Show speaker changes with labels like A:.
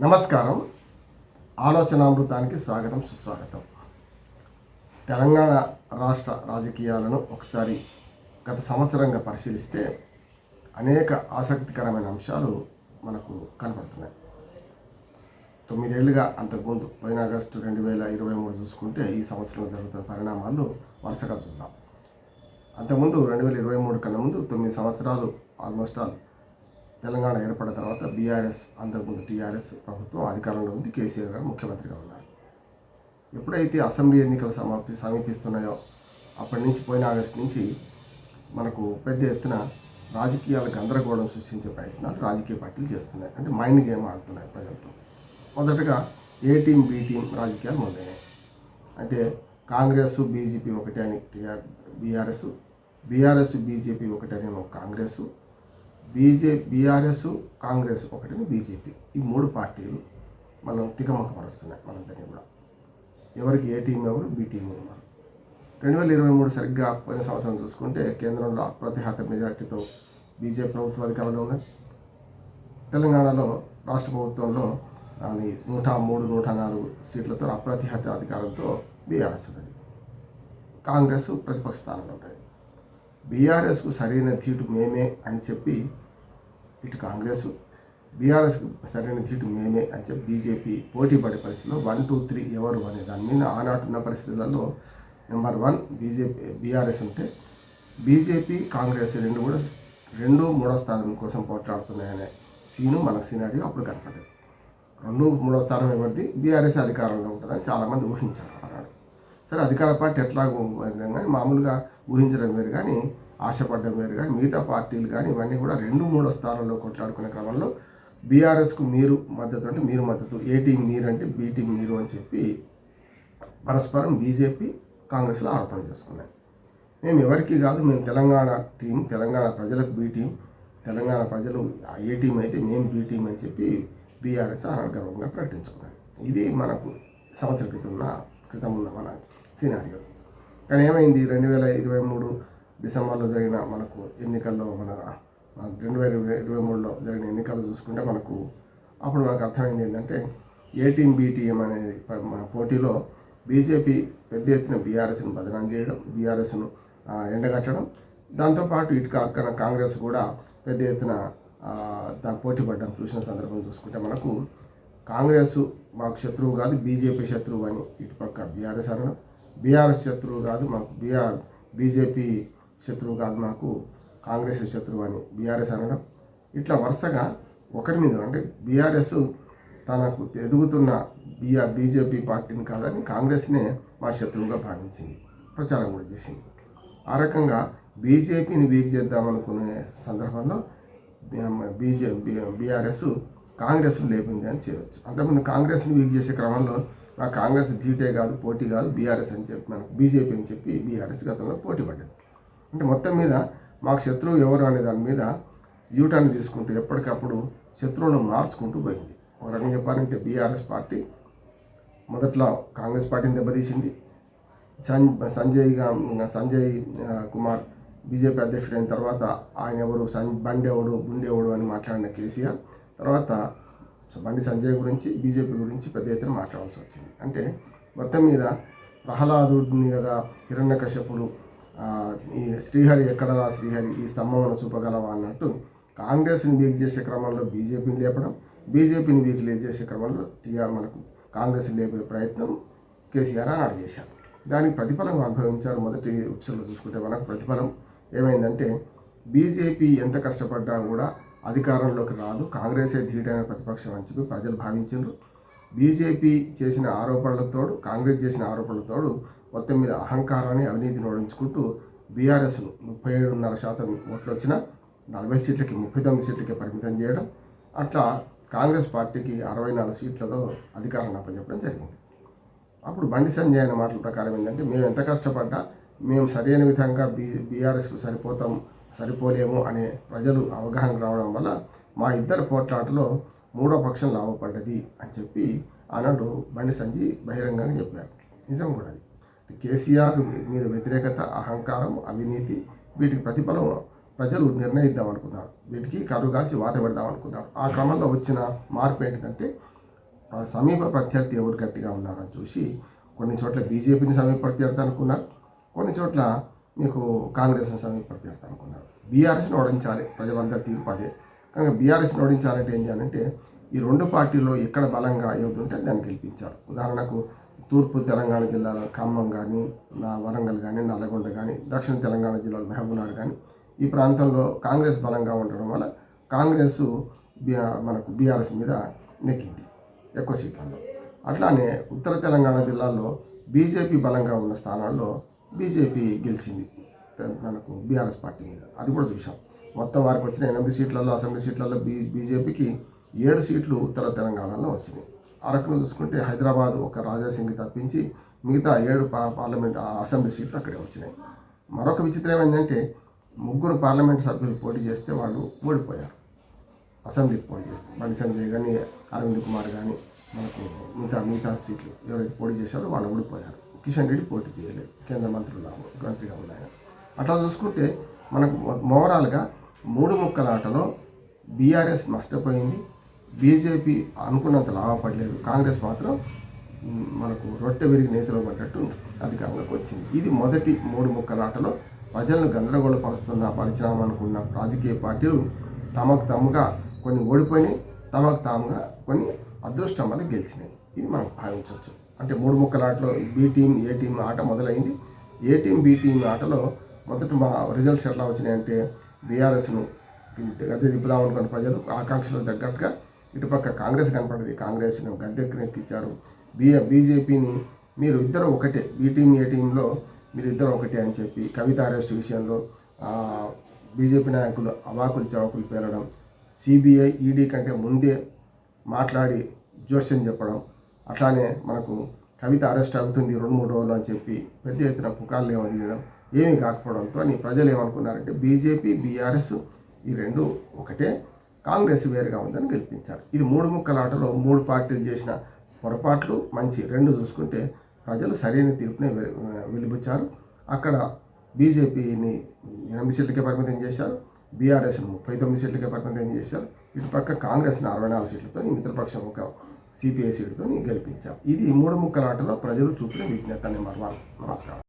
A: నమస్కారం. ఆలోచనామృతానికి స్వాగతం సుస్వాగతం. తెలంగాణ రాష్ట్ర రాజకీయాలను ఒకసారి గత సంవత్సరంగా పరిశీలిస్తే అనేక ఆసక్తికరమైన అంశాలు మనకు కనపడుతున్నాయి. తొమ్మిదేళ్ళుగా అంతకుముందు పోయిన ఆగస్టు రెండు వేల ఇరవై మూడు చూసుకుంటే ఈ సంవత్సరం జరుగుతున్న పరిణామాలు వరుసగా చూద్దాం. అంతకుముందు రెండు వేల ఇరవై మూడు కన్నా ముందు తొమ్మిది సంవత్సరాలు ఆల్మోస్ట్ ఆల్ తెలంగాణ ఏర్పడిన తర్వాత బీఆర్ఎస్ అంతకుముందు టీఆర్ఎస్ ప్రభుత్వం అధికారంలో ఉంది కేసీఆర్ గారు ముఖ్యమంత్రిగా ఉన్నారు. ఎప్పుడైతే అసెంబ్లీ ఎన్నికలు సమాప్తి సమీపిస్తున్నాయో అప్పటి నుంచి పోయిన ఆగస్టు నుంచి మనకు పెద్ద ఎత్తున రాజకీయాల గందరగోళం సృష్టించే ప్రయత్నాలు రాజకీయ పార్టీలు చేస్తున్నాయి. అంటే మైండ్ గేమ్ ఆడుతున్నాయి ప్రజలతో. మొదటగా ఏ టీం బి టీం రాజకీయాలు మొదలైనాయి అంటే కాంగ్రెస్ బీజేపీ ఒకటే అని టీఆర్ బీఆర్ఎస్ బీఆర్ఎస్ బీజేపీ ఒకటే అని కాంగ్రెస్ బీజే బీఆర్ఎస్ కాంగ్రెస్ ఒకటి బీజేపీ. ఈ మూడు పార్టీలు మనం తికమకపరుస్తున్నాయి మనందరినీ కూడా. ఎవరికి ఏ టీం ఎవరు బి టీం ఎవరు. రెండు వేల ఇరవై మూడు సరిగ్గా పోయిన సంవత్సరం చూసుకుంటే కేంద్రంలో అప్రతిహత మెజార్టీతో బీజేపీ ప్రభుత్వం అధికారంలో ఉన్నది. తెలంగాణలో రాష్ట్ర ప్రభుత్వంలో దాని నూట మూడు నూట నాలుగు సీట్లతో అప్రతిహత అధికారంతో బీఆర్ఎస్ ఉన్నది. కాంగ్రెస్ ప్రతిపక్ష స్థానంలో ఉంటుంది బీఆర్ఎస్కు సరైన తీటు మేమే అని చెప్పి ఇటు కాంగ్రెస్ బీఆర్ఎస్కు సరైన తీటు మేమే అని చెప్పి బీజేపీ పోటీ పడే పరిస్థితిలో వన్ టూ త్రీ ఎవరు అనే దాని మీద ఆనాటున్న ఉన్న పరిస్థితులలో నెంబర్ వన్ బీజేపీ బీఆర్ఎస్ ఉంటే బీజేపీ కాంగ్రెస్ రెండు కూడా రెండు మూడో స్థానం కోసం పోట్లాడుతున్నాయనే సీను మనకు సినారియో అప్పుడు కనపడేది రెండు మూడో స్థానం ఎవరిది? బీఆర్ఎస్ అధికారంలో ఉంటుందని చాలామంది ఊహించారు. సరే అధికార పార్టీ ఎట్లా కానీ మామూలుగా ఊహించడం వేరు కానీ ఆశపడడం వేరు కానీ మిగతా పార్టీలు కానీ ఇవన్నీ కూడా రెండు మూడో స్థానంలో కొట్లాడుకునే క్రమంలో బీఆర్ఎస్కు మీరు మద్దతు అంటే మీరు మద్దతు ఏ టీం మీరు అంటే బీ టీం మీరు అని చెప్పి పరస్పరం బీజేపీ కాంగ్రెస్లో ఆరోపణ చేసుకున్నాయి. మేము ఎవరికి కాదు మేము తెలంగాణ టీం తెలంగాణ ప్రజలకు బీ టీం తెలంగాణ ప్రజలు ఏ టీం అయితే మేము బీ టీం అని చెప్పి బీఆర్ఎస్ అనర్గర్వంగా ప్రకటించుకున్నాయి ఇది మనకు సంవత్సరం క్రితం ఉన్న క్రితం ఉన్న మన సినారియో కానీ ఏమైంది? రెండు వేల ఇరవై మూడు డిసెంబర్లో జరిగిన మనకు ఎన్నికల్లో మన రెండు వేల ఇరవై ఇరవై మూడులో జరిగిన ఎన్నికలు చూసుకుంటే మనకు అప్పుడు మనకు అర్థమైంది ఏంటంటే ఏటీఎం బీటీఎం అనేది మన పోటీలో బీజేపీ పెద్ద ఎత్తున బీఆర్ఎస్ను బదనాం చేయడం బీఆర్ఎస్ను ఎండగట్టడం. దాంతోపాటు ఇటు అక్కడ కాంగ్రెస్ కూడా పెద్ద ఎత్తున దాని పోటీ పడ్డం చూసిన సందర్భం చూసుకుంటే మనకు కాంగ్రెస్ మాకు శత్రువు కాదు బీజేపీ శత్రువు అని ఇటుపక్క బీఆర్ఎస్ అనడం బీఆర్ఎస్ శత్రువు కాదు మాకు బీఆర్ బీజేపీ శత్రువు కాదు మాకు కాంగ్రెస్ శత్రువు అని బీఆర్ఎస్ అనడం. ఇట్లా వరుసగా ఒకరి మీద అంటే బీఆర్ఎస్ తనకు ఎదుగుతున్న బీఆర్ బీజేపీ పార్టీని కాదని కాంగ్రెస్నే మా శత్రువుగా భావించింది ప్రచారం కూడా చేసింది. ఆ రకంగా బీజేపీని వీక్ చేద్దామనుకునే సందర్భంలో బీజే బీఆర్ఎస్ కాంగ్రెస్ లేపింది అని చేయవచ్చు అంతకుముందు కాంగ్రెస్ని వీక్ చేసే క్రమంలో కాంగ్రెస్ ధీటే కాదు పోటీ కాదు బీఆర్ఎస్ అని చెప్పి మనకు బీజేపీ అని చెప్పి బీఆర్ఎస్ గతంలో పోటీ పడ్డది. అంటే మొత్తం మీద మాకు శత్రువు ఎవరు అనే దాని మీద యూటర్న్ తీసుకుంటూ ఎప్పటికప్పుడు శత్రువులను మార్చుకుంటూ పోయింది. ఒక రకంగా చెప్పాలంటే బీఆర్ఎస్ పార్టీ మొదట్లో కాంగ్రెస్ పార్టీని దెబ్బతీసింది. సన్ సంజయ్ సంజయ్ కుమార్ బీజేపీ అధ్యక్షుడైన తర్వాత ఆయన ఎవరు? సన్ బండేవుడు గుండేవుడు అని మాట్లాడిన కేసీఆర్. తర్వాత బండి సంజయ్ గురించి బీజేపీ గురించి పెద్ద ఎత్తున మాట్లాడాల్సి వచ్చింది. అంటే మొత్తం మీద ప్రహ్లాదుడిని కదా హిరణ్యకశ్యపుడు ఈ శ్రీహరి ఎక్కడరా శ్రీహరి ఈ స్తంభమును చూపగలవా అన్నట్టు కాంగ్రెస్ని వీక్ చేసే క్రమంలో బీజేపీని లేపడం బీజేపీని వీక్ చేసే క్రమంలో టీఆర్ మనకు కాంగ్రెస్ లేపే ప్రయత్నం కేసీఆర్ ఆనాడు చేశారు. దానికి ప్రతిఫలం అనుభవించారు మొదటి ఎపిసోడ్లో చూసుకుంటే మనకు ప్రతిఫలం ఏమైందంటే బీజేపీ ఎంత కష్టపడ్డా కూడా అధికారంలోకి రాదు. కాంగ్రెసే ధీటైన ప్రతిపక్షం అని చెప్పి ప్రజలు భావించారు బీజేపీ చేసిన ఆరోపణలతో కాంగ్రెస్ చేసిన ఆరోపణలతో మొత్తం మీద అహంకారాన్ని అవినీతిని ఓడించుకుంటూ బీఆర్ఎస్ను ముప్పై ఏడున్నర శాతం ఓట్లు వచ్చిన నలభై సీట్లకి ముప్పై తొమ్మిది సీట్లకి పరిమితం చేయడం అట్లా కాంగ్రెస్ పార్టీకి అరవై నాలుగు సీట్లతో అధికారాన్ని అప్పచెప్పడం జరిగింది. అప్పుడు బండి సంజయ్ అనే మాటల ప్రకారం ఏంటంటే మేము ఎంత కష్టపడ్డా మేము సరైన విధంగా బీ బీఆర్ఎస్కు సరిపోతాం సరిపోలేము అనే ప్రజలు అవగాహన రావడం వల్ల మా ఇద్దరు పోట్లాటలో మూడో పక్షం లాభపడ్డది అని చెప్పి ఆనాడు బండి సంజయ్ బహిరంగంగా చెప్పారు. నిజం కూడా అది. కేసీఆర్ మీద వ్యతిరేకత అహంకారం అవినీతి వీటికి ప్రతిఫలం ప్రజలు నిర్ణయిద్దాం అనుకున్నారు. వీటికి కరుగాల్చి కాల్చి వాత పెడదాం అనుకున్నారు. ఆ క్రమంలో వచ్చిన మార్పు ఏంటంటే సమీప ప్రత్యర్థి ఎవరు గట్టిగా ఉన్నారని చూసి కొన్ని చోట్ల బీజేపీని సమీప ప్రత్యర్థి అనుకున్నారు. కొన్ని చోట్ల మీకు కాంగ్రెస్ని సమీప అనుకున్నారు బీఆర్ఎస్ని ఓడించాలి ప్రజలందరి తీర్పు అదే. కనుక బీఆర్ఎస్ని ఓడించాలంటే ఏం చేయాలంటే ఈ రెండు పార్టీల్లో ఎక్కడ బలంగా ఏవుతుంటే దాన్ని గెలిపించారు ఉదాహరణకు తూర్పు తెలంగాణ జిల్లాలో ఖమ్మం కానీ నా వరంగల్ కానీ నల్లగొండ కానీ దక్షిణ తెలంగాణ జిల్లాలో మహబూబ్నగర్ కానీ ఈ ప్రాంతంలో కాంగ్రెస్ బలంగా ఉండడం వల్ల కాంగ్రెస్ మనకు బీఆర్ఎస్ మీద నెక్కింది ఎక్కువ సీట్లలో అట్లానే ఉత్తర తెలంగాణ జిల్లాలో బీజేపీ బలంగా ఉన్న స్థానాల్లో బీజేపీ గెలిచింది మనకు బీఆర్ఎస్ పార్టీ మీద. అది కూడా చూసాం మొత్తం వారికి వచ్చిన ఎనిమిది సీట్లలో అసెంబ్లీ సీట్లలో బీ బీజేపీకి ఏడు సీట్లు ఉత్తర తెలంగాణలో వచ్చినాయి. అరకులో చూసుకుంటే హైదరాబాద్ ఒక రాజాసింగ్ తప్పించి మిగతా ఏడు పా పార్లమెంట్ ఆ అసెంబ్లీ సీట్లు అక్కడే వచ్చినాయి. మరొక విచిత్రం ఏంటంటే ముగ్గురు పార్లమెంట్ సభ్యులు పోటీ చేస్తే వాళ్ళు ఓడిపోయారు. అసెంబ్లీకి పోటీ చేస్తే బండి సంజయ్ కానీ అరవింద్ కుమార్ కానీ మనకు మిగతా మిగతా సీట్లు ఎవరైతే పోటీ చేశారో వాళ్ళు ఓడిపోయారు. కిషన్ రెడ్డి పోటీ చేయలేదు. కేంద్ర మంత్రులు మంత్రిగా ఉన్నాయి అట్లా చూసుకుంటే మనకు ఓవరాల్గా మూడు ముక్కల ఆటలో బీఆర్ఎస్ నష్టపోయింది. బీజేపీ అనుకున్నంత లాభపడలేదు కాంగ్రెస్ మాత్రం మనకు రొట్టె విరిగి నేతలో పడ్డట్టు అధికారంలోకి వచ్చింది. ఇది మొదటి మూడు ముక్కల ఆటలో ప్రజలను గందరగోళపరుస్తున్న పరిచయం అనుకున్న రాజకీయ పార్టీలు తమకు తాముగా కొన్ని ఓడిపోయినాయి. తమకు తాముగా కొన్ని అదృష్టం వల్ల గెలిచినాయి. ఇది మనం భావించవచ్చు. అంటే మూడు ముక్కల ఆటలో బి టీం ఏ టీం ఆట మొదలైంది. ఏ టీం బి టీం ఆటలో మొదట మా రిజల్ట్స్ ఎట్లా వచ్చినాయంటే బీఆర్ఎస్ను గద్దె దిప్పుదాం అనుకున్న ప్రజలు ఆకాంక్షలు తగ్గట్టుగా ఇటుపక్క కాంగ్రెస్ కనపడింది. కాంగ్రెస్ను గద్దెక్కినెక్కిచ్చారు బీ బీజేపీని మీరు ఇద్దరు ఒకటే బి టీం ఏ టీంలో మీరు ఇద్దరు ఒకటే అని చెప్పి కవిత అరెస్ట్ విషయంలో బీజేపీ నాయకులు అవాకులు చవాకులు పేరడం సిబిఐ ఈడీ కంటే ముందే మాట్లాడి జోస్యం చెప్పడం అట్లానే మనకు కవిత అరెస్ట్ అవుతుంది రెండు మూడు రోజులు అని చెప్పి పెద్ద ఎత్తున పుకార్లు తీయడం ఏమీ కాకపోవడంతో నీ ప్రజలు ఏమనుకున్నారంటే బీజేపీ బీఆర్ఎస్ ఈ రెండు ఒకటే కాంగ్రెస్ వేరుగా ఉందని గెలిపించారు. ఇది మూడు ముక్కల ఆటలో మూడు పార్టీలు చేసిన పొరపాట్లు మంచి రెండు చూసుకుంటే ప్రజలు సరైన తీర్పునే వె- వెలిబుచ్చారు. అక్కడ బీజేపీని ఎనిమిది సీట్లకే పరిమితం చేశారు బీఆర్ఎస్ను ముప్పై తొమ్మిది సీట్లకే పరిమితం చేశారు. ఇటు పక్క కాంగ్రెస్ను అరవై నాలుగు సీట్లతో ఈ మిత్రపక్షం ఒక సిపిఐ సీటుతో గెలిపించాం. ఇది మూడు ముక్కల ఆటలో ప్రజలు చూపిన విజ్ఞత అనే వన్. నమస్కారం.